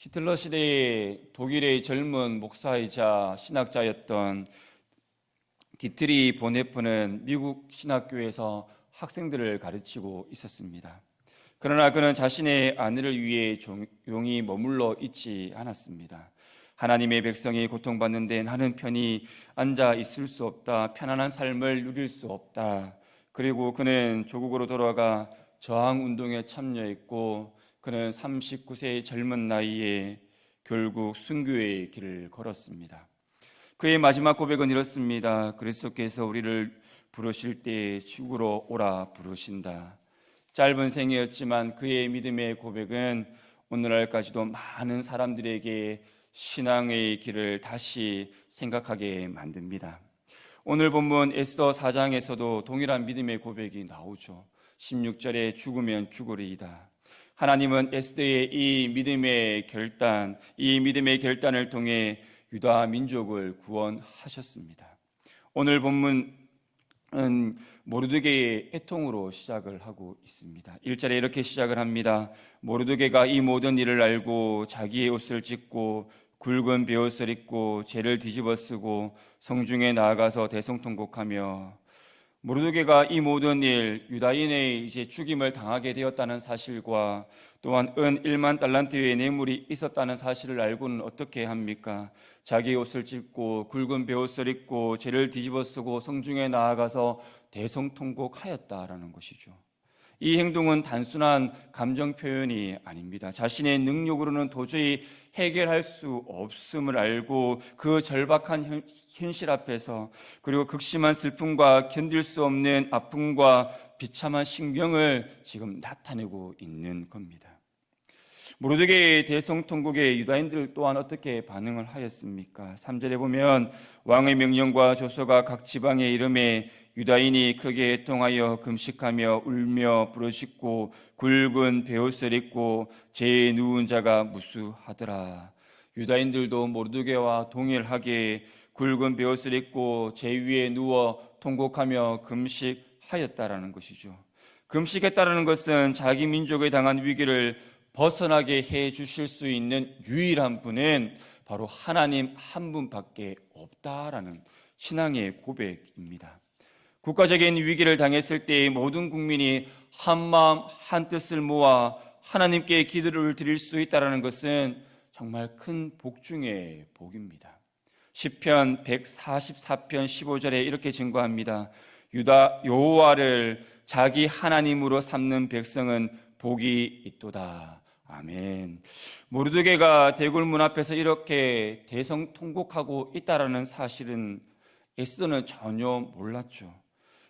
히틀러 시대의 독일의 젊은 목사이자 신학자였던 디트리 보네프는 미국 신학교에서 학생들을 가르치고 있었습니다. 그러나 그는 자신의 아내를 위해 조용히 머물러 있지 않았습니다. 하나님의 백성이 고통받는데 나는 편히 앉아 있을 수 없다. 편안한 삶을 누릴 수 없다. 그리고 그는 조국으로 돌아가 저항 운동에 참여했고 그는 39세의 젊은 나이에 결국 순교의 길을 걸었습니다. 그의 마지막 고백은 이렇습니다. 그리스도께서 우리를 부르실 때 죽으러 오라 부르신다. 짧은 생이었지만 그의 믿음의 고백은 오늘날까지도 많은 사람들에게 신앙의 길을 다시 생각하게 만듭니다. 오늘 본문 에스더 4장에서도 동일한 믿음의 고백이 나오죠. 16절에 죽으면 죽으리이다. 하나님은 에스더의 이 믿음의 결단, 이 믿음의 결단을 통해 유다 민족을 구원하셨습니다. 오늘 본문은 모르드게의 애통으로 시작을 하고 있습니다. 1절에 이렇게 시작을 합니다. 모르드게가 이 모든 일을 알고 자기의 옷을 찢고 굵은 베옷을 입고 죄를 뒤집어 쓰고 성중에 나아가서 대성통곡하며 모르드게가 이 모든 일 유다인의 이제 죽임을 당하게 되었다는 사실과 또한 은 1만 달란트의 뇌물이 있었다는 사실을 알고는 어떻게 합니까? 자기 옷을 찢고 굵은 베옷을 입고 죄를 뒤집어 쓰고 성중에 나아가서 대성통곡하였다라는 것이죠. 이 행동은 단순한 감정 표현이 아닙니다. 자신의 능력으로는 도저히 해결할 수 없음을 알고 그 절박한 현실 앞에서 그리고 극심한 슬픔과 견딜 수 없는 아픔과 비참한 신경을 지금 나타내고 있는 겁니다. 모르드게의 대성통곡에 유다인들 또한 어떻게 반응을 하였습니까? 3절에 보면 왕의 명령과 조서가 각 지방에 이름에 유다인이 크게 애통하여 금식하며 울며 부르짖고 굵은 베옷을 입고 죄에 누운 자가 무수하더라. 유다인들도 모르드게와 동일하게 굵은 베옷을 입고 죄 위에 누워 통곡하며 금식하였다라는 것이죠. 금식했다라는 것은 자기 민족에 당한 위기를 벗어나게 해 주실 수 있는 유일한 분은 바로 하나님 한 분밖에 없다라는 신앙의 고백입니다. 국가적인 위기를 당했을 때 모든 국민이 한 마음 한 뜻을 모아 하나님께 기도를 드릴 수 있다라는 것은 정말 큰 복 중의 복입니다. 시편 144편 15절에 이렇게 증거합니다. 유다 여호와를 자기 하나님으로 삼는 백성은 복이 있도다. 아멘. 모르드게가 대굴문 앞에서 이렇게 대성통곡하고 있다라는 사실은 에스더는 전혀 몰랐죠.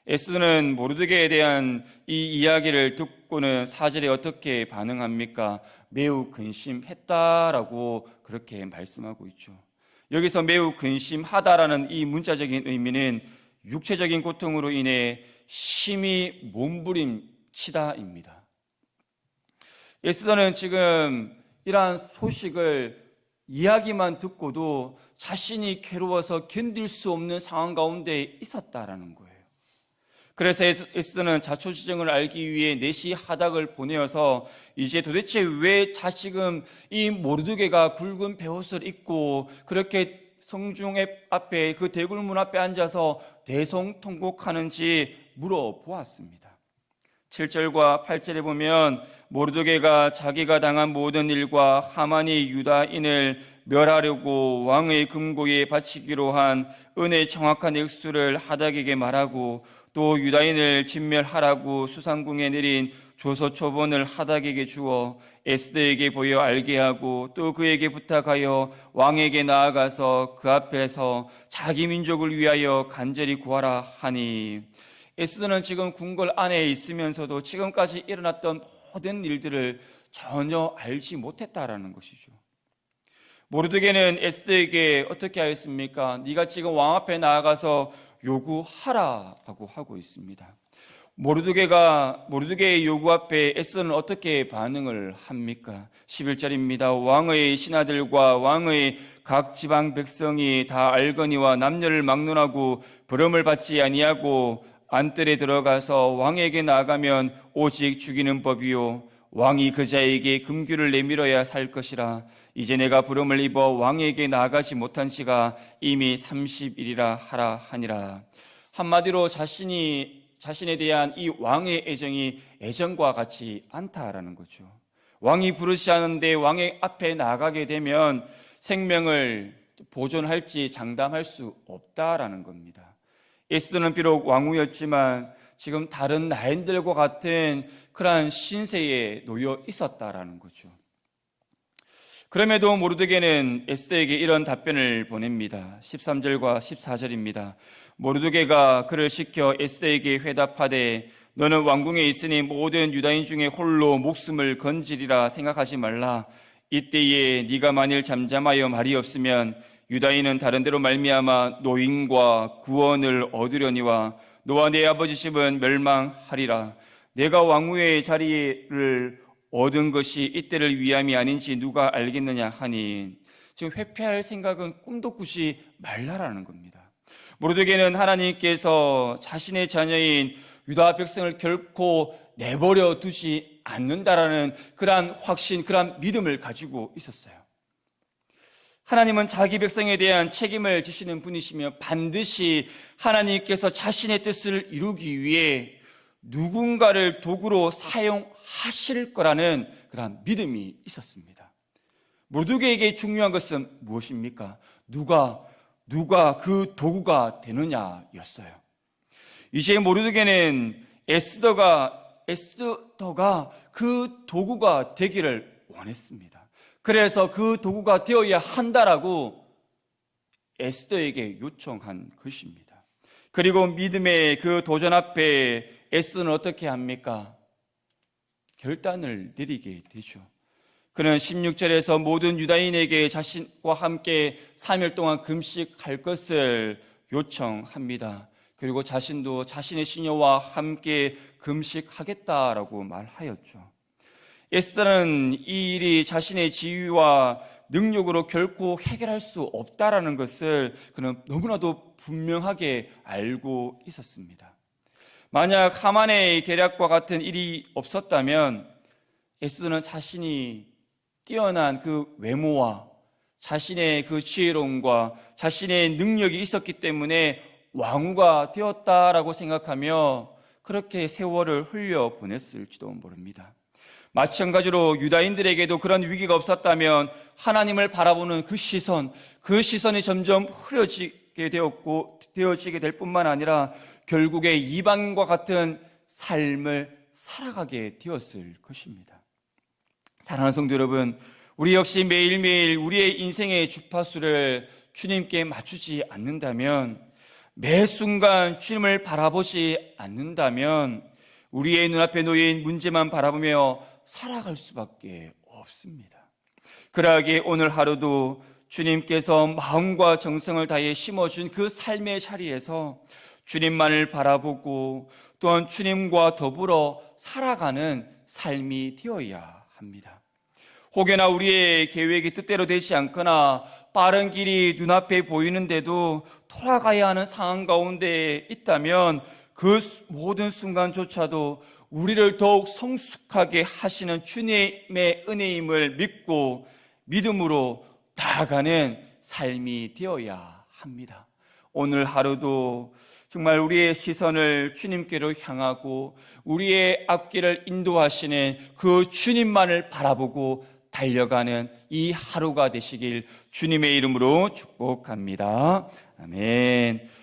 에스더는 모르드게에 대한 이 이야기를 듣고는 사절에 어떻게 반응합니까? 매우 근심했다라고 그렇게 말씀하고 있죠. 여기서 매우 근심하다라는 이 문자적인 의미는 육체적인 고통으로 인해 심히 몸부림치다입니다. 에스더는 지금 이러한 소식을 이야기만 듣고도 자신이 괴로워서 견딜 수 없는 상황 가운데 있었다라는 거예요. 그래서 에스더는 자초지정을 알기 위해 내시 하닥을 보내어서 이제 도대체 왜 자식은 이 모르드게가 굵은 베옷을 입고 그렇게 성중의 앞에 그 대굴문 앞에 앉아서 대성통곡하는지 물어보았습니다. 7절과 8절에 보면 모르드게가 자기가 당한 모든 일과 하만이 유다인을 멸하려고 왕의 금고에 바치기로 한 은의 정확한 액수를 하닥에게 말하고 또 유다인을 진멸하라고 수상궁에 내린 조서 초본을 하닥에게 주어 에스더에게 보여 알게 하고 또 그에게 부탁하여 왕에게 나아가서 그 앞에서 자기 민족을 위하여 간절히 구하라 하니 에스더는 지금 궁궐 안에 있으면서도 지금까지 일어났던 모든 일들을 전혀 알지 못했다라는 것이죠. 모르드게는 에스더에게 어떻게 하였습니까? 네가 지금 왕 앞에 나아가서 요구하라라고 하고 있습니다. 모르드게가 모르드게의 요구 앞에 에스는 어떻게 반응을 합니까? 11절입니다. 왕의 신하들과 왕의 각 지방 백성이 다 알거니와 남녀를 막론하고 부름을 받지 아니하고 안뜰에 들어가서 왕에게 나가면 오직 죽이는 법이요 왕이 그자에게 금규를 내밀어야 살 것이라 이제 내가 부름을 입어 왕에게 나아가지 못한 지가 이미 30일이라 하라 하니라 한마디로 자신이 자신에 대한 이 왕의 애정이 애정과 같이 않다라는 거죠. 왕이 부르시는데 왕의 앞에 나가게 되면 생명을 보존할지 장담할 수 없다라는 겁니다. 에스더는 비록 왕후였지만 지금 다른 나인들과 같은 그러한 신세에 놓여 있었다라는 거죠. 그럼에도 모르드게는 에스더에게 이런 답변을 보냅니다. 13절과 14절입니다. 모르드게가 그를 시켜 에스더에게 회답하되 너는 왕궁에 있으니 모든 유다인 중에 홀로 목숨을 건지리라 생각하지 말라. 이때에 네가 만일 잠잠하여 말이 없으면 유다인은 다른 데로 말미암아 노인과 구원을 얻으려니와 너와 내 아버지 집은 멸망하리라. 내가 왕후의 자리를 얻은 것이 이때를 위함이 아닌지 누가 알겠느냐 하니 지금 회피할 생각은 꿈도 꾸지 말라라는 겁니다. 모르드게는 하나님께서 자신의 자녀인 유다 백성을 결코 내버려 두지 않는다라는 그러한 확신, 그러한 믿음을 가지고 있었어요. 하나님은 자기 백성에 대한 책임을 지시는 분이시며 반드시 하나님께서 자신의 뜻을 이루기 위해 누군가를 도구로 사용하실 거라는 그러한 믿음이 있었습니다. 모두에게 중요한 것은 무엇입니까? 누가 누가 그 도구가 되느냐였어요. 이제 모르드게는 에스더가 에스더가 그 도구가 되기를 원했습니다. 그래서 그 도구가 되어야 한다라고 에스더에게 요청한 것입니다. 그리고 믿음의 그 도전 앞에 에스더는 어떻게 합니까? 결단을 내리게 되죠. 그는 16절에서 모든 유다인에게 자신과 함께 3일 동안 금식할 것을 요청합니다. 그리고 자신도 자신의 시녀와 함께 금식하겠다라고 말하였죠. 에스더는 이 일이 자신의 지위와 능력으로 결코 해결할 수 없다라는 것을 그는 너무나도 분명하게 알고 있었습니다. 만약 하만의 계략과 같은 일이 없었다면 에스더는 자신이 뛰어난 그 외모와 자신의 그 지혜로움과 자신의 능력이 있었기 때문에 왕후가 되었다라고 생각하며 그렇게 세월을 흘려 보냈을지도 모릅니다. 마찬가지로 유다인들에게도 그런 위기가 없었다면 하나님을 바라보는 그 시선, 그 시선이 점점 흐려지게 되었고 되어지게 될 뿐만 아니라 결국에 이방과 같은 삶을 살아가게 되었을 것입니다. 사랑하는 성도 여러분, 우리 역시 매일매일 우리의 인생의 주파수를 주님께 맞추지 않는다면 매 순간 주님을 바라보지 않는다면 우리의 눈앞에 놓인 문제만 바라보며 살아갈 수밖에 없습니다. 그러하기에 오늘 하루도 주님께서 마음과 정성을 다해 심어준 그 삶의 자리에서 주님만을 바라보고 또한 주님과 더불어 살아가는 삶이 되어야 합니다. 혹여나 우리의 계획이 뜻대로 되지 않거나 빠른 길이 눈앞에 보이는데도 돌아가야 하는 상황 가운데 있다면 그 모든 순간조차도 우리를 더욱 성숙하게 하시는 주님의 은혜임을 믿고 믿음으로 나아가는 삶이 되어야 합니다. 오늘 하루도 정말 우리의 시선을 주님께로 향하고 우리의 앞길을 인도하시는 그 주님만을 바라보고 달려가는 이 하루가 되시길 주님의 이름으로 축복합니다. 아멘.